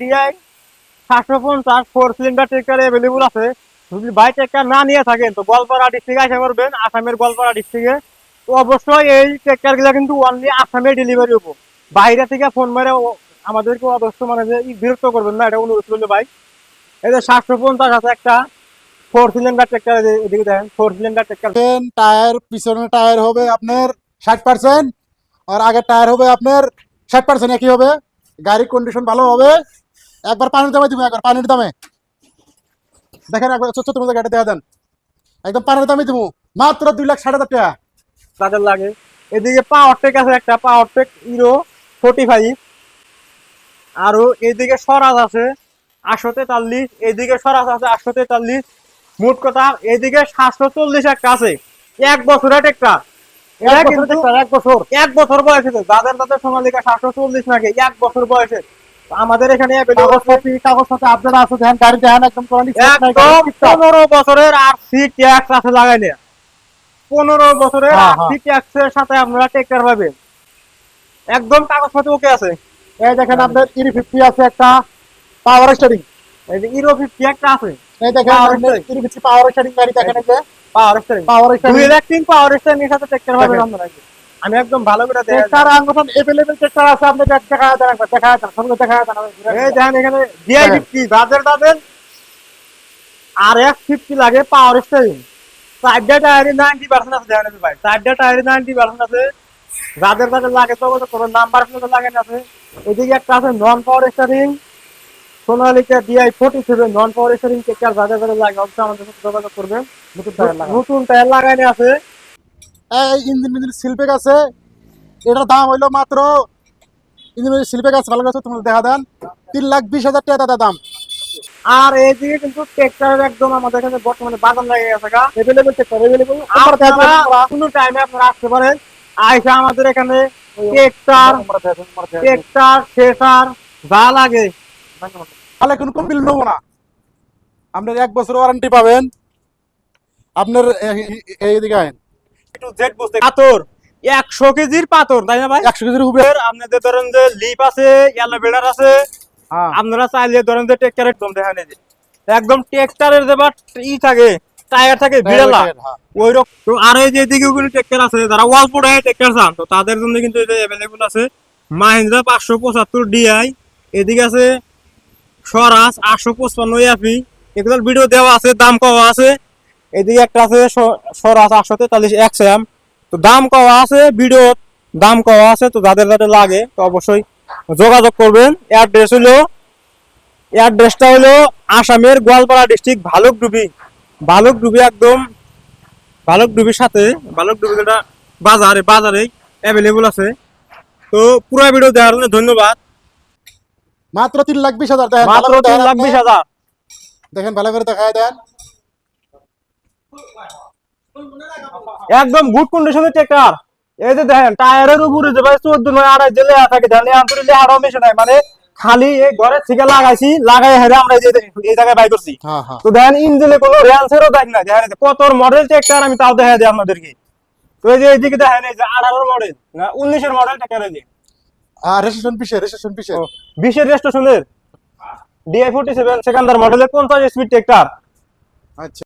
DI সাতশো পঞ্চাশ four cylinder available আছে। যদি বাই না নিয়ে থাকেন, তো গোয়ালপাড়া ডিস্ট্রিক্টে আসামের গোয়ালপাড়া ডিস্ট্রিক্টে তো অবশ্যই এই কিন্তু অনলি আসামে ডেলিভারি হব। বাইরে থেকে ফোন আমাদেরকে অবশ্য মানে যে বিরক্ত করবেন না, এটা অনুরোধ এই যে সাতশো পঞ্চাশ আছে একটা ফোর সিলিন্ডার ট্রেক্টর এদিকে দেখেন ফোর সিলিন্ডার টায়ার পিছনের টায়ার হবে আপনার ষাট পার্সেন্ট আর আগের টায়ার হবে আপনার ষাট পার্সেন্ট একই হবে। গাড়ির কন্ডিশন ভালো হবে। একবার পানির দামে দিব, একবার পানির দামে। দেখেন একবার ছোট মধ্যে গাড়ি দেখা দেন। একদম পানির দামে দিব, মাত্র দুই লাখ ষাট হাজার টাকা। তাদের লাগে। এদিকে পাওয়ার টেক আছে একটা power tech hero forty five আরও এদিকে স্বরাজ আছে, আটশো তেতাল্লিশ। এদিকে স্বরাজ আছে, আটশো তেতাল্লিশ। মোট কথা এদিকে সাতশো চল্লিশ একটা আছে। এক বছরের টেকটা এক বছর এক বয়সে যাদের তাদের সোনালিকা সাতশো চল্লিশ নাকি? এক বছর বয়সে। আমাদের এখানে আপনারা আছে দেখেন গাড়ি দেখেন একদম পনেরো বছরের আর সি ট্যাক্স আছে লাগাইলে। পনেরো বছরের হ্যাঁ, আর সি ট্যাক্স এর সাথে আপনারা টেক্কার পাবেন। একদম কাগজপত্র ওকে আছে। এই দেখেন আপনার ইরি ফিফটি আছে একটা পাওয়ার স্টারিং এই যে ইরো ফিফটি একটা আছে। এই দেখেন Power আপনার steering। ইরি ফিফটি পাওয়ার স্টারিং গাড়ি দেখেন এই যে। পাওয়ার স্টারিং পাওয়ার দুই লাখ তিন পাওয়ার স্টারিং এর সাথে টেক্কার পাবেন দেখেন। আমি একদম ভালো করে দেখা ট্রেক্টর আঙ্গুঠান এভেলেবেল ট্রেক্টর আছে আপনি দেখা দেন একবার দেখা দেন সঙ্গে দেখা দেন এই দেখেন এখানে ডিআই। ফিফটি যাদের আর এফ ফিফটি লাগে পাওয়ার স্টারিং চারটা টায়ারে নাইনটি পার্সেন্ট আছে দেখেন ভাই। চারটা টায়ারে নাইনটি পার্সেন্ট আছে। যাদের তাদের লাগে তো কোনো নাম্বার প্লেট লাগে না আছে। এদিকে একটা আছে non power steering Sonalika DI forty seven non power steering টেকার যাদের যাদের লাগে? অবশ্যই আমাদের সাথে যোগাযোগ করবেন। নতুন টায়ার নতুন টায়ার লাগানো আছে। এই ইঞ্জিন মিঞ্জিন সিলপেক আছে এটার দাম হইল মাত্র ইঞ্জিন সিলপেক আছে ভালো কথা তোমাদের দেখা দেন। তিন লাখ বিশ হাজার টাকা দাদা দাম। আর এইদিকে কিন্তু টেক্টারের একদম আমাদের এখানে বর্তমানে বাগান লাগে গেছে গা। এভেলেবেল ট্রেক্টর এভেলেবেল আপনারা কোনো টাইমে আপনারা আসতে পারেন। আইসা আমাদের এখানে টেক্টার টেক্টার শেষার যা লাগে। তাহলে কোনো নেব না। আপনার এক বছর ওয়ারেন্টি পাবেন। আপনার এইদিকে আইন একটু জেড একশো কেজির পাথর তাই না ভাই? একশো কেজির উপরে আপনাদের ধরেন যে লিপ আছে আছে। হ্যাঁ। আপনারা চাইলে ধরেন যে একদম দেখেন যে। একদম যে ই থাকে টায়ার থাকে বিড়ালা। ওই রকম আর এই যে ওগুলো ট্রেক্টর আছে যারা ওয়াল পোড়ে ট্রেক্টর চান তো তাদের জন্য কিন্তু এটা অ্যাভেলেবল আছে। মাহিন্দ্রা পাঁচশো পঁচাত্তর ডিআই এদিকে আছে স্বরাজ আটশো পঁচপান্ন এফি এগুলোর ভিডিও দেওয়া আছে, দাম কওয়া আছে। এদিকে একটা আছে স- স্বরাজ আটশো তেতাল্লিশ এক্স এম। তো দাম কওয়া আছে ভিডিও দাম কওয়া আছে, তো যাদের যাদের লাগে, তো অবশ্যই যোগাযোগ করবেন। অ্যাড্রেস হলো, অ্যাড্রেসটা হলো আসামের গোয়ালপাড়া ডিস্ট্রিক্ট ভালুকডুবি। ভালুকডুবি একদম, ভালুকডুবির সাথে, ভালুকডুবি যেটা বাজারে বাজারে অ্যাভেলেবল আছে। তো পুরো ভিডিও দেওয়ার জন্য ধন্যবাদ। মাত্র তিন লাখ বিশ হাজার দেখেন মাত্র তিন লাখ বিশ হাজার। দেখেন ভালো করে দেখায় দেন। একদম গুড কন্ডিশনের ট্রেক্টর এই যে দেখেন টায়ারের উপরে যে ভাই চোদ্দ নয় আড়াই যে লেয়া থাকে দেখেন আন্তরি লেহারও মেশে নাই। মানে খালি এই ঘরের থেকে লাগাইছি লাগাই হেরে আমরা এই জায়গায় বাই করছি। হ্যাঁ হ্যাঁ। তো দেখেন ইঞ্জিনে কোনো র্যান্সেরও দেখ না দেখেন কত মডেল ট্রেক্টর আমি তাও দেখা দিই আপনাদেরকে। তো এই যে এইদিকে দেখেন এই যে আঠারোর মডেল না উনিশের মডেল ট্রেক্টর এই যে। আর রেজিস্ট্রেশন পিছে রেজিস্ট্রেশন পিছে ও, বিশের রেজিস্ট্রেশনের ডিআই ফোর্টি সেভেন সেকেন্ডার মডেলের পঞ্চাশ স্পিড ট্রেক্টর আচ্ছা।